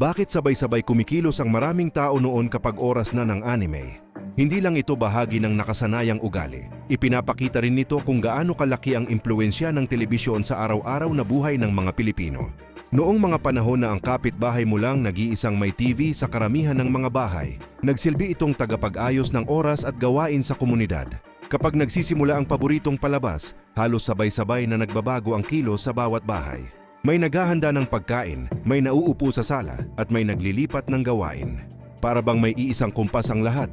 Bakit sabay-sabay kumikilos ang maraming tao noon kapag oras na ng anime? Hindi lang ito bahagi ng nakasanayang ugali. Ipinapakita rin nito kung gaano kalaki ang impluensya ng telebisyon sa araw-araw na buhay ng mga Pilipino. Noong mga panahon na ang kapitbahay mo lang nag-iisang may TV sa karamihan ng mga bahay, nagsilbi itong tagapag-ayos ng oras at gawain sa komunidad. Kapag nagsisimula ang paboritong palabas, halos sabay-sabay na nagbabago ang kilos sa bawat bahay. May naghahanda ng pagkain, may nauupo sa sala, at may naglilipat ng gawain. Para bang may iisang kumpas ang lahat.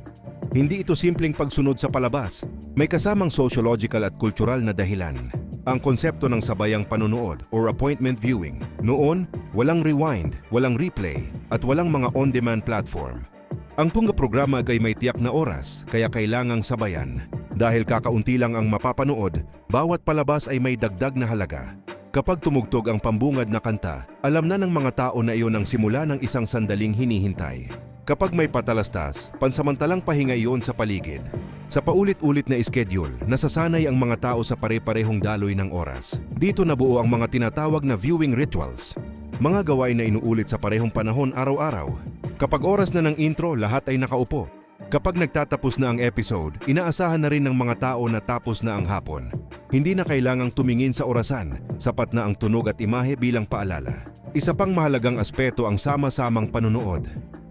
Hindi ito simpleng pagsunod sa palabas. May kasamang sociological at kultural na dahilan. Ang konsepto ng sabayang panunood or appointment viewing. Noon, walang rewind, walang replay, at walang mga on-demand platform. Ang punga programa ay may tiyak na oras, kaya kailangang sabayan. Dahil kakaunti lang ang mapapanood, bawat palabas ay may dagdag na halaga. Kapag tumugtog ang pambungad na kanta, alam na ng mga tao na iyon ang simula ng isang sandaling hinihintay. Kapag may patalastas, pansamantalang pahinga iyon sa paligid. Sa paulit-ulit na schedule, nasasanay ang mga tao sa pare-parehong daloy ng oras. Dito nabuo ang mga tinatawag na viewing rituals. Mga gawain na inuulit sa parehong panahon araw-araw. Kapag oras na ng intro, lahat ay nakaupo. Kapag nagtatapos na ang episode, inaasahan na rin ng mga tao na tapos na ang hapon. Hindi na kailangang tumingin sa orasan, sapat na ang tunog at imahe bilang paalala. Isa pang mahalagang aspeto ang sama-samang panunood.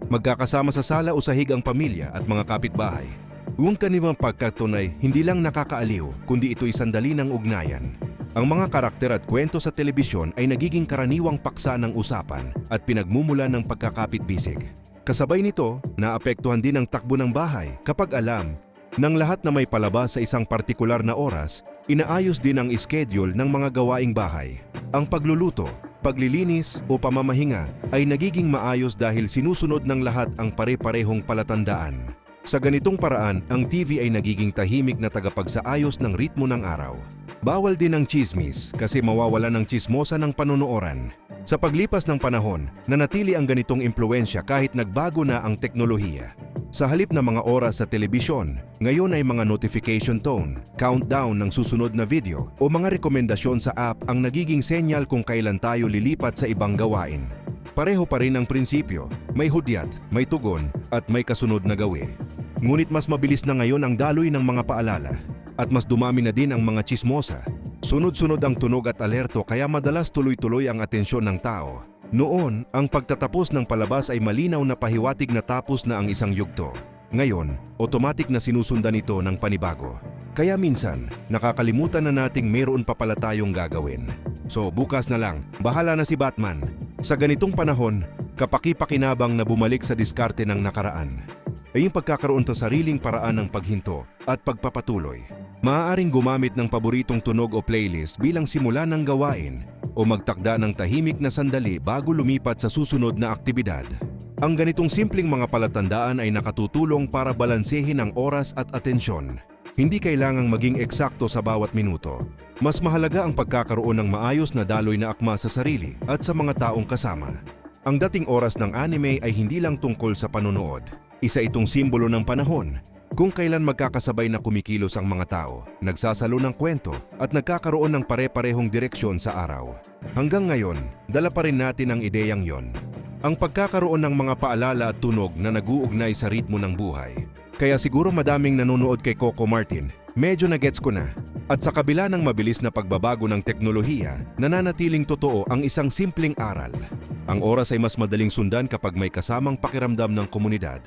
Magkakasama sa sala o sahig ang pamilya at mga kapitbahay. Huwag kanibang pagkatunay, hindi lang nakakaaliw, kundi ito'y sandali ng ugnayan. Ang mga karakter at kwento sa telebisyon ay nagiging karaniwang paksa ng usapan at pinagmumula ng pagkakapit-bisig. Kasabay nito, naapektuhan din ang takbo ng bahay kapag alam ng lahat na may palabas sa isang partikular na oras, inaayos din ang schedule ng mga gawaing bahay. Ang pagluluto, paglilinis o pamamahinga ay nagiging maayos dahil sinusunod ng lahat ang pare-parehong palatandaan. Sa ganitong paraan, ang TV ay nagiging tahimik na tagapagsaayos ng ritmo ng araw. Bawal din ang chismis kasi mawawala ng chismosa ng panonooran. Sa paglipas ng panahon, nanatili ang ganitong impluensya kahit nagbago na ang teknolohiya. Sa halip na mga oras sa telebisyon, ngayon ay mga notification tone, countdown ng susunod na video o mga rekomendasyon sa app ang nagiging senyal kung kailan tayo lilipat sa ibang gawain. Pareho pa rin ang prinsipyo, may hudyat, may tugon at may kasunod na gawi. Ngunit mas mabilis na ngayon ang daloy ng mga paalala at mas dumami na din ang mga chismosa. Sunod-sunod ang tunog at alerto kaya madalas tuloy-tuloy ang atensyon ng tao. Noon, ang pagtatapos ng palabas ay malinaw na pahiwatig na tapos na ang isang yugto. Ngayon, automatic na sinusundan ito ng panibago. Kaya minsan, nakakalimutan na nating mayroon pa pala tayong gagawin. So bukas na lang, bahala na si Batman. Sa ganitong panahon, kapaki-pakinabang na bumalik sa diskarte ng nakaraan ay yung pagkakaroon ng sariling paraan ng paghinto at pagpapatuloy. Maaaring gumamit ng paboritong tunog o playlist bilang simula ng gawain o magtakda ng tahimik na sandali bago lumipat sa susunod na aktibidad. Ang ganitong simpleng mga palatandaan ay nakatutulong para balansehin ang oras at atensyon. Hindi kailangang maging eksakto sa bawat minuto. Mas mahalaga ang pagkakaroon ng maayos na daloy na akma sa sarili at sa mga taong kasama. Ang dating oras ng anime ay hindi lang tungkol sa panonood. Isa itong simbolo ng panahon kung kailan magkakasabay na kumikilos ang mga tao, nagsasalo ng kwento at nagkakaroon ng pare-parehong direksyon sa araw. Hanggang ngayon, dala pa rin natin ang ideyang yon. Ang pagkakaroon ng mga paalala at tunog na naguugnay sa ritmo ng buhay. Kaya siguro madaming nanonood kay Coco Martin, medyo na-gets ko na. At sa kabila ng mabilis na pagbabago ng teknolohiya, nananatiling totoo ang isang simpleng aral. Ang oras ay mas madaling sundan kapag may kasamang pakiramdam ng komunidad